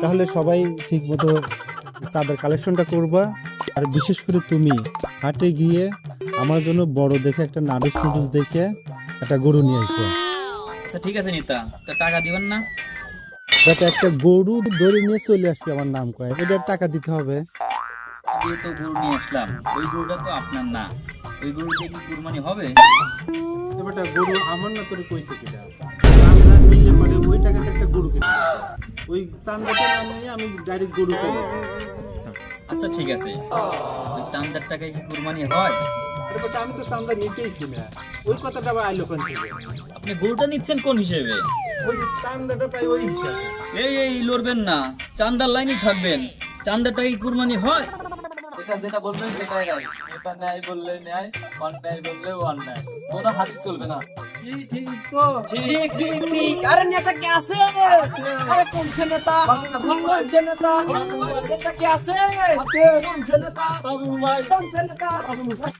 তাহলে সবাই ঠিক মতো চাঁদার কালেকশনটা করবা। আর বিশেষ করে তুমি হাটে গিয়ে আমার জন্য বড় দেখে একটা নাবিক নুডলস দেখে একটা গরু নিয়ে আসব। আচ্ছা ঠিক আছে নিতা। তো টাকা দিবেন না? একটা গরু ধরে নিয়ে চলে আসবে আমার নাম কয়। এটার টাকা দিতে হবে। আগে তো গরু নিয়ে আসলাম। ওই গরুটা তো আপনার না। ওই গরু দিয়ে কি কুরবানি হবে? এবারটা গরু আমার না তোর কইছে কিটা? ওই চান্দাটা না নিয়ে আমি ডাইরেক্ট গরু কিনে আচ্ছা ঠিক আছে। ওই চান্দার টাকায় কি কুরবানি হয়? এবারটা আমি তো চান্দা নিতেইছি না ওই কথাটা আবার আইলো কোন থেকে? আপনি গরুটা নিচ্ছেন কোন হিসেবে? ওই চান্দাটা পাই ওই হিসাবে। এই এই লড়বেন না। চান্দার লাইনই থাকবেন। চান্দার টাকায় কি কুরবানি হয়? এটা যেটা বলবেন সেটাই রাইট এটা ন্যায় বললে ন্যায় অন্যায় বললে অন্যায়। কোনো হাত চলবে না। কি ঠিক তো? ঠিক ঠিক ঠিক। আরে নেতা কে আছে? আরে কোনছে নেতা? কোনছে নেতা? নেতা কে আছে? কোনছে নেতা? কোনছে নেতা?